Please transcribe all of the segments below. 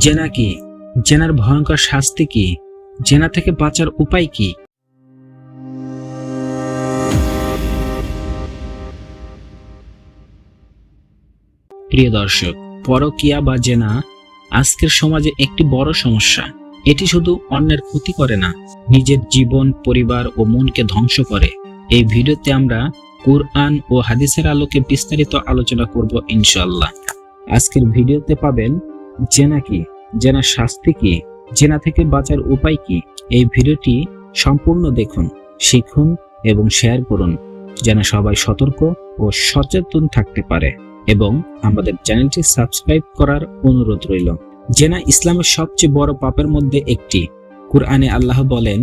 জেনা কি? জেনার ভয়ঙ্কর শাস্তি কি? জেনা থেকে বাঁচার উপায় কি? প্রিয় দর্শক, পরকিয়া বা জেনা আজকের সমাজে একটি বড় সমস্যা। এটি শুধু অন্যের ক্ষতি করে না, নিজের জীবন, পরিবার ও মনকে ধ্বংস করে। এই ভিডিওতে আমরা কোরআন ও হাদিসের আলোকে বিস্তারিত আলোচনা করব ইনশাল্লাহ আজকের ভিডিওতে পাবেন জেনা কি? জেনা শাস্তি কি? জেনা থেকে বাঁচার উপায় কি? এই ভিডিওটি সম্পূর্ণ দেখুন, শিখুন এবং শেয়ার করুন যেন সবাই সতর্ক ও সচেতন থাকতে পারে এবং আমাদের চ্যানেলটি সাবস্ক্রাইব করার অনুরোধ রইল। জেনা ইসলামের সবচেয়ে বড় পাপের মধ্যে একটি। কুরআনে আল্লাহ বলেন,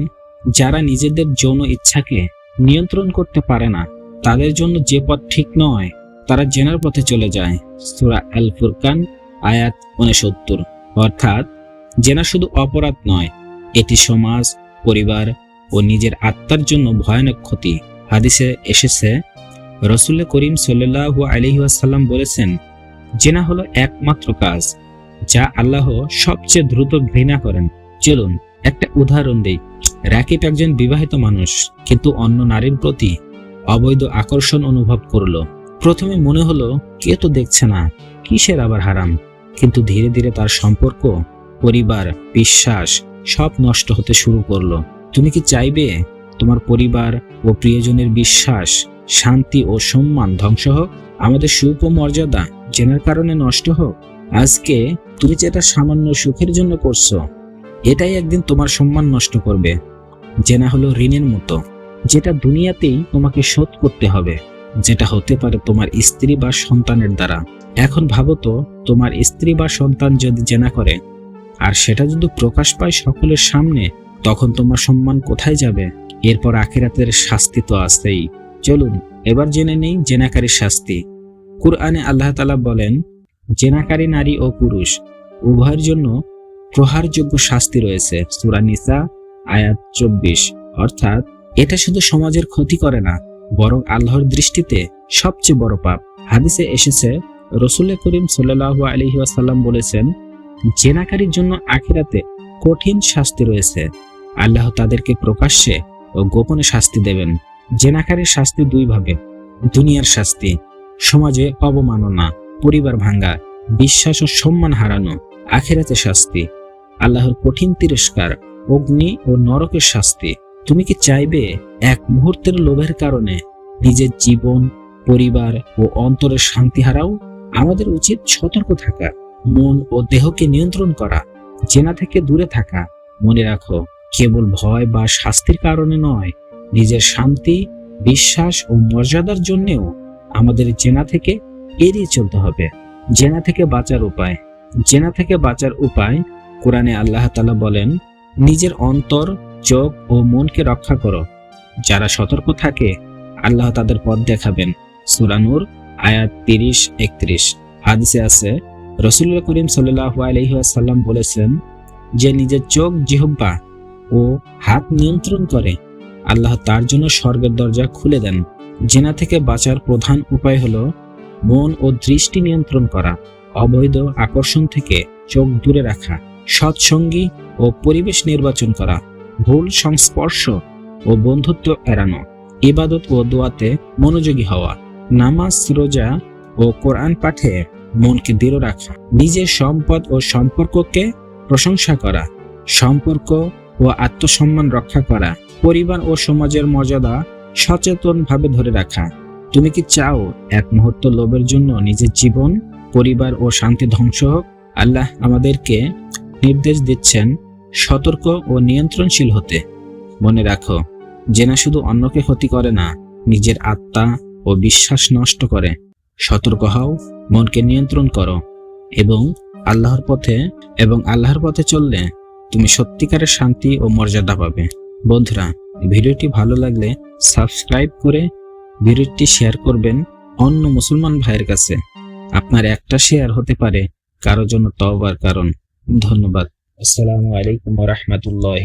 যারা নিজেদের যৌন ইচ্ছাকে নিয়ন্ত্রণ করতে পারে না, তাদের জন্য যে পথ ঠিক নয়, তারা জেনার পথে চলে যায়। সূরা আল ফুরকান আয়াত উনসত্তর অর্থাৎ, জেনা শুধু অপরাধ নয়, এটি সমাজ, পরিবার ও নিজের আত্মার জন্য ভয়ানক ক্ষতি। হাদিসে এসেছে, রসুল করিম সাল্লাহু আলহিহাসাল্লাম বলেছেন, জেনা হলো একমাত্র কাজ, যা আল্লাহ সবচেয়ে দ্রুত ঘৃণা করেন। চলুন, একটা উদাহরণ দেই। রাকিব একজন বিবাহিত মানুষ, কিন্তু অন্য নারীর প্রতি অবৈধ আকর্ষণ অনুভব করল। প্রথমে মনে হলো, কে তো দেখছে না, কিসের আবার হারাম? কিন্তু ধীরে ধীরে তার সম্পর্ক, পরিবার, বিশ্বাস সব নষ্ট হতে শুরু করল। তুমি কি চাইবে তোমার পরিবার ও প্রিয়জনের বিশ্বাস, শান্তি ও সম্মান ধ্বংস হোক? আমাদের সুখ ও মর্যাদা জেনার কারণে নষ্ট হোক? আজকে তুমি যেটা সামান্য সুখের জন্য করছ, এটাই একদিন তোমার সম্মান নষ্ট করবে। জেনা হলো ঋণের মতো, যেটা দুনিয়াতেই তোমাকে শোধ করতে হবে, যেটা হতে পারে তোমার স্ত্রী বা সন্তানের দ্বারা। এখন ভাবো তো তোমার স্ত্রী বা সন্তান যদি জেনা করে, আর সেটা যদি প্রকাশ পায় সকলের সামনে, তখন তোমার সম্মান কোথায় যাবে? এরপর আখিরাতের শাস্তি তো আছেই। চলুন, এবার জেনে নেই জেনাকারীর শাস্তি। কুরআনে আল্লাহ তালা বলেন, জেনাকারী নারী ও পুরুষ, উভয়ের জন্য প্রহারযোগ্য শাস্তি রয়েছে। সূরা নিসা, আয়াত চব্বিশ। অর্থাৎ, এটা শুধু সমাজের ক্ষতি করে না, বরং আল্লাহর দৃষ্টিতে সবচেয়ে বড় পাপ। হাদিসে এসেছে রসুল করিম সাল্লাহু আলহি আসাল্লাম বলেছেন, জেনাকারীর জন্য আখিরাতে কঠিন শাস্তি রয়েছে। আল্লাহ তাদেরকে প্রকাশ্যে ও গোপনে শাস্তি দেবেন। জেনাকারীর শাস্তি দুই ভাবে দুনিয়ার শাস্তি, সমাজে অবমাননা, পরিবার ভাঙ্গা, বিশ্বাস ও সম্মান হারানো, আখেরাতে শাস্তি, আল্লাহর কঠিন তিরস্কার, অগ্নি ও নরকের শাস্তি। তুমি কি চাইবে এক মুহূর্তের লোভের কারণে নিজের জীবন, পরিবার ও অন্তরের শান্তি হারাও? আমাদের উচিত সতর্ক থাকা, মন ও দেহকে নিয়ন্ত্রণ করা, জেনা থেকে দূরে থাকা। মনে রাখো, কেবল ভয় বা শাস্তির কারণে নয়, নিজের শান্তি, বিশ্বাস ও মর্যাদার জন্যেও আমাদের জেনা থেকে এড়িয়ে চলতে হবে। জেনা থেকে বাঁচার উপায়। জেনা থেকে বাঁচার উপায়, কোরআনে আল্লাহ তালা বলেন, নিজের অন্তর, চোখ ও মনকে রক্ষা করো। যারা সতর্ক থাকে, আল্লাহ তাদের পথ দেখাবেন। সুরানুর আয়াত তিরিশ, একত্রিশ। হাদিসে আছে, রসুল্লাহ করিম সাল্লাহ আলহিহাসাল্লাম বলেছেন, যে নিজের চোখ জিহব্বা ও হাত নিয়ন্ত্রণ করে, আল্লাহ তার জন্য স্বর্গের দরজা খুলে দেন। জেনা থেকে বাঁচার প্রধান উপায় হল মন ও দৃষ্টি নিয়ন্ত্রণ করা, অবৈধ আকর্ষণ থেকে চোখ দূরে রাখা, সৎসঙ্গী ও পরিবেশ নির্বাচন করা, ভুল সংস্পর্শ ও বন্ধুত্ব এড়ানো, ইবাদত ও দোয়াতে মনোযোগী হওয়া। নামাজ, রোজা ও কোরআন পাঠে মনকে দৃঢ় রাখা। নিজের সম্পদ ও সম্পর্ককে প্রশংসা করা। সম্পর্ক ও আত্মসম্মান রক্ষা করা। পরিবার ও সমাজের মর্যাদা সচেতনভাবে ধরে রাখা। তুমি কি চাও এক মুহূর্ত লোভের জন্য নিজের জীবন, পরিবার ও শান্তি ধ্বংস হোক? আল্লাহ আমাদেরকে নির্দেশ দিচ্ছেন সতর্ক ও নিয়ন্ত্রণশীল হতে। মনে রাখো, জেনা শুধু অন্যকে ক্ষতি করে না, নিজের আত্মা ও বিশ্বাস নষ্ট করে। সতর্ক হও, মনকে নিয়ন্ত্রণ করো এবং আল্লাহর পথে এবং আল্লাহর পথে চললে তুমি সত্যিকারের শান্তি ও মর্যাদা পাবে। বন্ধুরা, ভিডিওটি ভালো লাগলে সাবস্ক্রাইব করে ভিডিওটি শেয়ার করবেন অন্য মুসলমান ভাইয়ের কাছে। আপনার একটা শেয়ার হতে পারে কারও জন্য তওবার কারণ। ধন্যবাদ। আসসালামু আলাইকুম রহমতুল্লাহ